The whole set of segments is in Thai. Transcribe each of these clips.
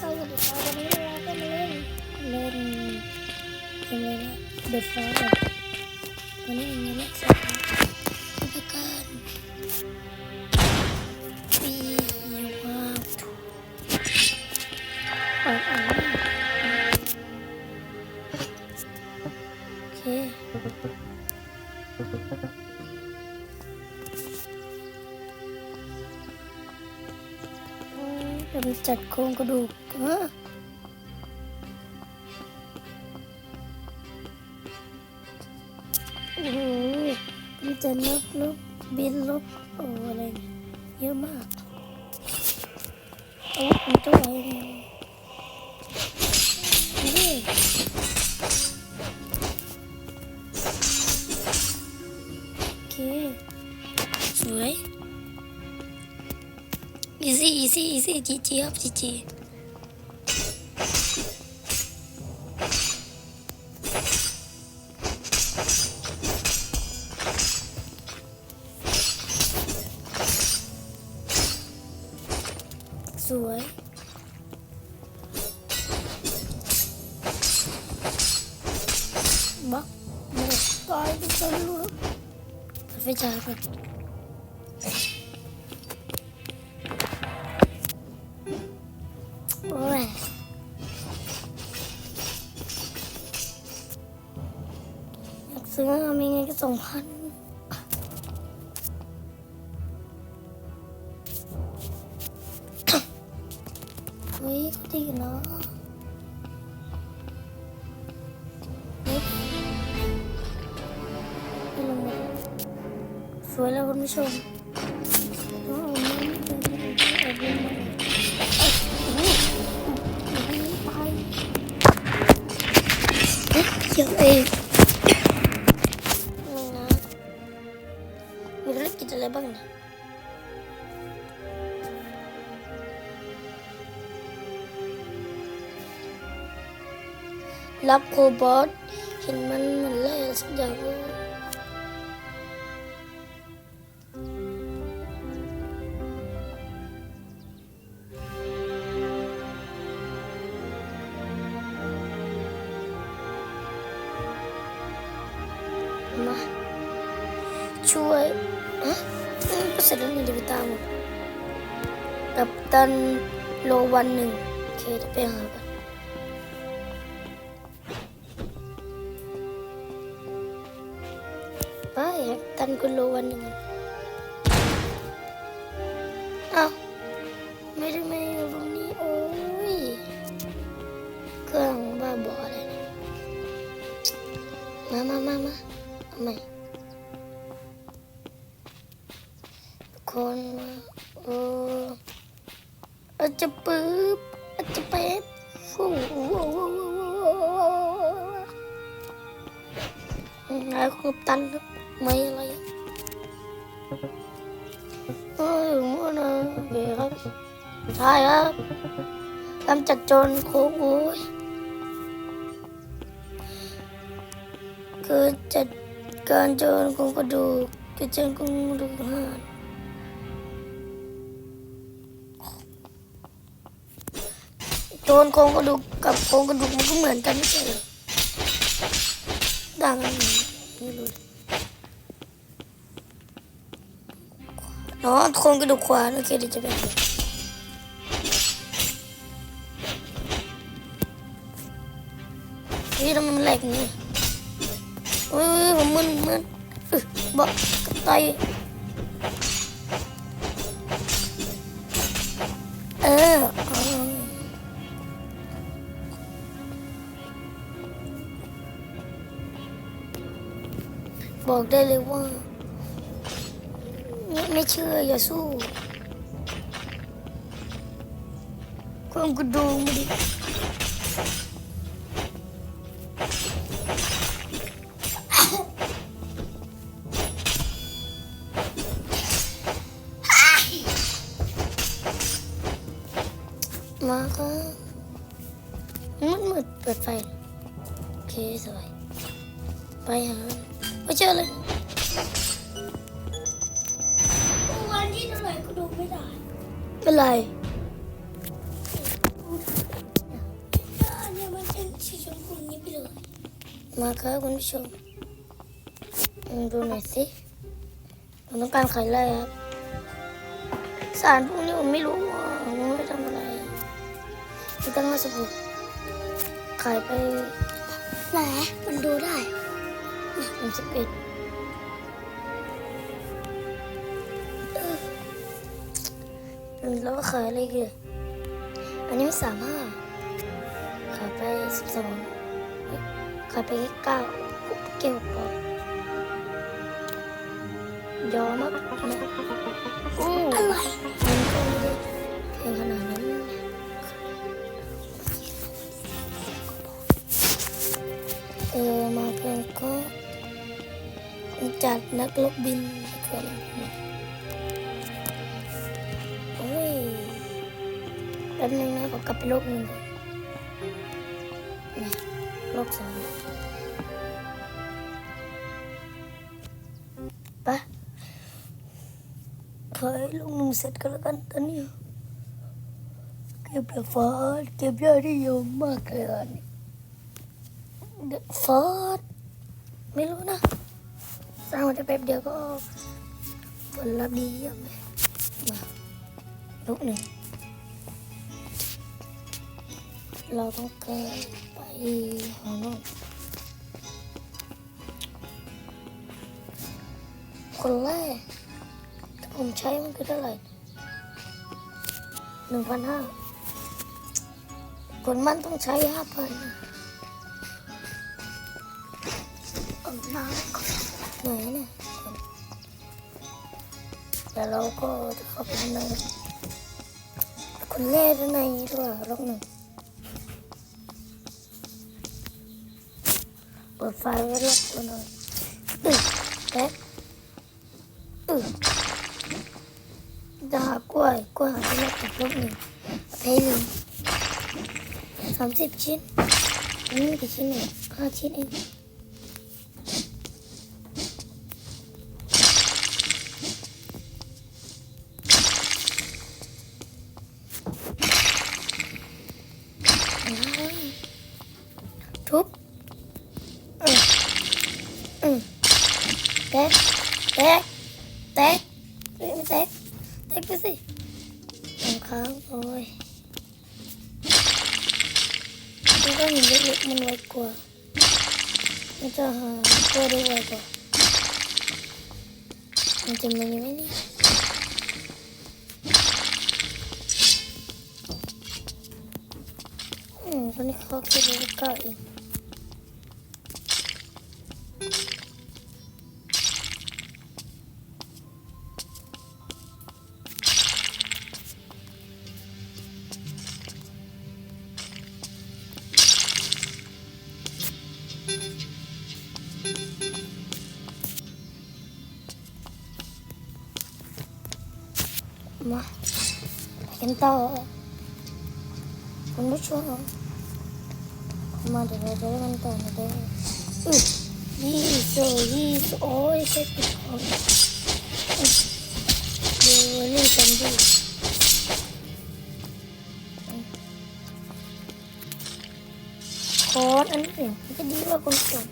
สวัสดีครับวันนี้เกำจัดโครงกระดูกฮะโอ้โหมันจะลบลบบินลบโอ้อะไรเนี่ยเยอะมากโอ้มันจะไหวไหมนี่โอเคสวย easy easy easy จีจีครับจีจีสวย สองพันเฮ้ยก็ดีเนาะสวยแล้วคุณผู้ชม รับโคบอสเห็นมันเหมือนอะไรสักอย่างมาช่วยฮะอืมก็เสร็จแล้วนี่เดี๋ยวไปตามกับตันโลวันหนึ่งโอเคเดี๋ยวไปหากันันกุโลวันหนึ่งอ้าวไม่ได้ไม่อยู่ตรงนี้ โอ้ย เครื่องบ้าบอะไรเนี่ยมามามามาเอาใหม่คนมาโอ้อาจจะปื๊บอาจจะเป็ดฟูนายคุณตันครับ ไม่อะไรเออมันนะเบียครับใช่ครับกำจัดโจรโค้งโอ้ยคือจัดการโจรโครงกระดูกกระเจนโครงกระดูกหานโจรโครงกระดูกกับโครงกระดูกมันก็เหมือนกันไม่ใช่เหรอต่างกันไหมไม่รู้อ๋อโครงกระดูกขวาโอเคเดี๋ยวจะไปหาเฮ้ยทำไมมันแหลกงนี้เฮ้ยผมมึนมึนอึบอกตายเออบอกได้เลยว่า ไม่เชื่ออย่าสู้ความกระดูกมาดิ ป็นไม่มเลย มาครับคุณผู้ชมดูหน่อยสิผมต้องการไข่ไรครับ สารพวกนี้ผมไม่รู้ว่าผมไม่ทำอะไรมีตั้งห้าสิบหกขายไปไหนมันดูได้หนักสิบเอ็ด แล้วก็ขายอะไรอีกเลยอันนี้ไม่สามห้าขายไปสิบสองขายไปแค่เก้าเกี่ยวพอยอมมากนะอู้อะไรมันก็ไม่ได้แพงขนาดนั้นเนี่ยเออมาเพื่อนก็จัดนักลบบินเกิดอะไร ป๊บนึงนะขอกลับไปโลกหนึ่งก่อนนะโลกสองปะขอให้ลูกหนึ่งเสร็จก็แล้วกันตอนนี้เก็บดอกฟ้าเก็บยอดนิยมมากเลยอันนี้เดอกฟ้าไม่รู้นะสร้างมาได้แป๊บเดียวก็ผลลัพธ์ดีเยี่ยมเลยมาลูกหนึ่ง เราต้องเกินไปหาโน่นคนแรกถ้าผมใช้มันคือเท่าไหร่หนึ่งพันห้าคนมันต้องใช้ห้าพันเอาน้ำก่อนไหนเนี่ยแต่เราก็จะเข้าไปในคนแรกด้านในด้วยรอบหนึ่งเปิดไฟไว้รอบตัวยอึ๊แป๊ะอึ๊จะหากล้วยกล้วยหาที่แรกกับรอบหนึ่ง เพลินสามสิบชิ้นอันนี้มีกี่ชิ้ แตกแตกแตกไม่แตกแตกไปสิสองครั้งโอ้ยมันก็หินเล็กๆมันไวกว่ามันจะหาตัวได้ไวกว่ามันจะมีไหมเนี่ยอืมตอนนี้เขาคิดว่าเก้าเอง กันต่อคุณผู้ชมมาเดี๋ยวเราจะเล่นกันต่อนะเด้ออุ๊ยยี่โซยี่โซโอ้ยเช็คปิดของอุ๊ยเดี๋ยวเล่นกันดิโค้ดอันนี้มันจะดีกว่าคุณผู้ชม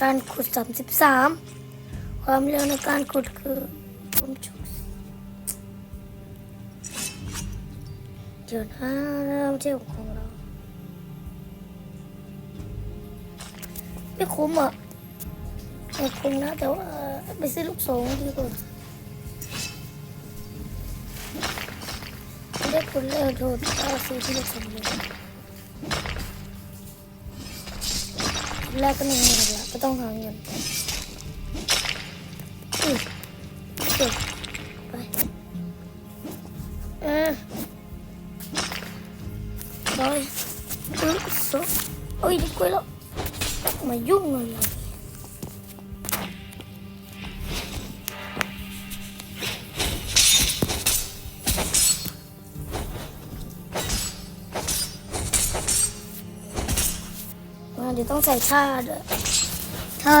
การขุดสามสิบสามความเร็วในการขุดคือผมช อบเดี๋ยวนะเริ่มเที่ยวของเรา ไม่คุ้มอะไม่คุ้มนะ แต่ว่าไปซื้อลูกโสงดีกว่าได้คุณเร็วโทษก็ซื้อที่ลูกโสงเลยแรกก็หนึ่งหมื่นละก็ต้องหาเงินอืมเก็บ ยแล้วมายุ่งอะไรมาเดี๋ยวต้องใส่ท่าด้วยท่า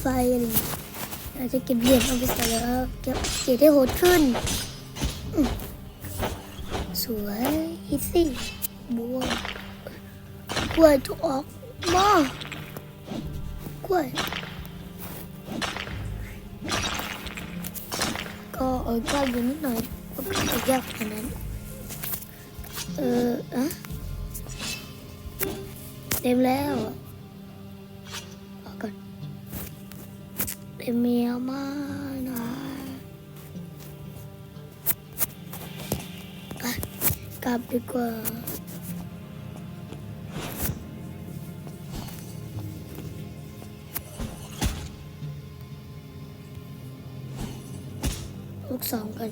ไฟอะไรอางเงี้ยเราจะเก็บเหรียญเอาไปใส่แล้วเก็บเก็บได้โหดขึ้น สวยอีซี่บัวบัวทุกออกมากล้วยก็เออยากออก ไม่ยากขนาดนั้นเอออะเต็มแล้วอะเอาก่ สองกัน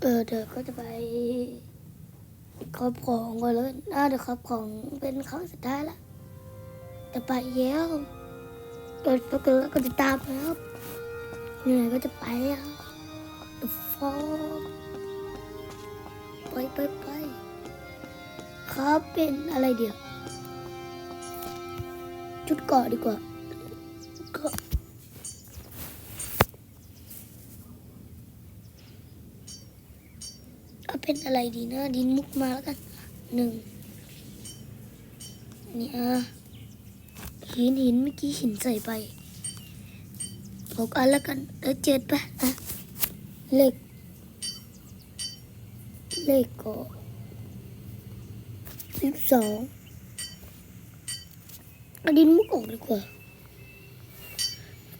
เออเดี๋ยวก็จะไปครอบครองก่อนแล้วกันน่าจะครอบครองเป็นครั้งสุดท้ายละจะไปแล้วก็ก็ก็ก็จะตามแล้วเหนื่อยก็จะไปแล้วฟอกไปไปไปครับเป็นอะไรเดี๋ยว ชุดเกาะดีกว่า อะไรดีนะ ดินมุกมาแล้วกันหนึ่งนี่อะหินหินเมื่อกี้หินใส่ไปหกอันแล้วกันเออเจ็ดไปอะเลขเลขก็สิบสองเอาดินมุกออกดีกว่า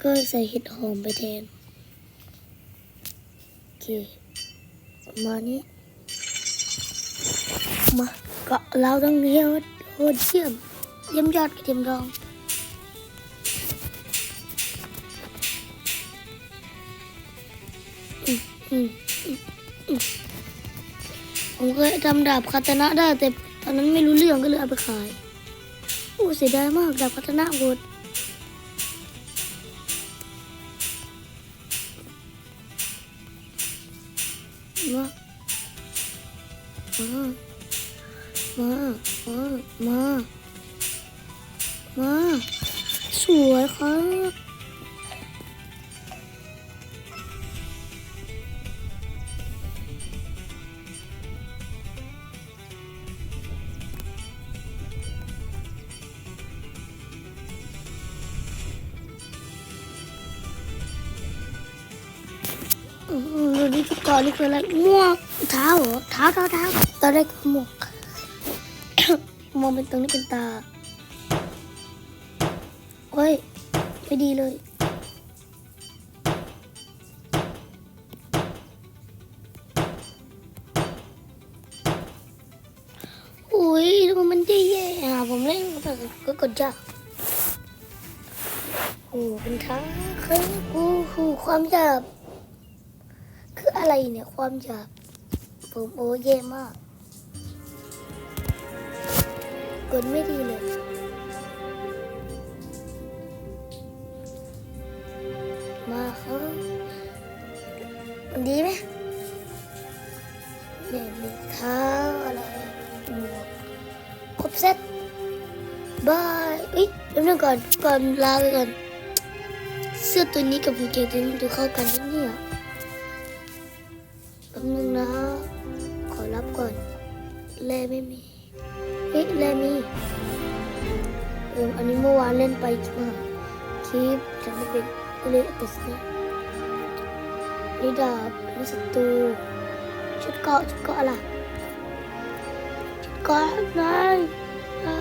ก็ใส่เห็ดหอมไปแทนโอเคมานี้ มาเกาะเราต้องเฮียวโหดเชี่ยมเยี่ยมยอดกระเทียมดองผมเคยทำดาบคาตนะได้แต่ตอนนั้นไม่รู้เรื่องก็เลยเอาไปขายโอ้เสียดายมากดาบคาตนะหมด มามา มา สวยครับอืมดูนี่ชุดเก่อนนี่คืออะไรหมวกเท้าเหรอเท้าเท้าเท้าตอนแรกหมวก มองเป็นตรงนี้เป็นตาเฮ้ยไม่ดีเลย อุ้ยทำไมมันแย่ๆอะผมเล่นก็กดจ้าโอ้เป็นท้าคือกูคือความหยาบ คืออะไรเนี่ยความหยาบ ผมโอ้แย่มาก กดไม่ดีเลย มาครับมันดีไหมเนี่ยมีเท้าอะไรหมวกครบเซ็ตบายเอ้ยเดี๋ยวนึงก่อนก่อนลาไปก่อนเสื้อตัวนี้กับกางเกงตัวนี้ดูเข้ากันนะเนี่ยแป๊บนึงนะขอรับก่อนแลไม่มี แลมีเอออันนี้เมื่อวานเล่นไปใช่ไหมคลิปจะไม่เป็นเลยเอาไตัสินี่ดาบนี่ศัตรูชุดเกาะชุดเกาะอะไรชุดเกาะไงอ่า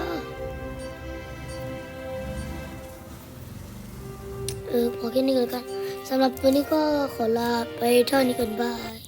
เออพอแค่นี้ก่อนละกันสำหรับวันนี้ก็ขอลาไปเท่านี้ก่อนบาย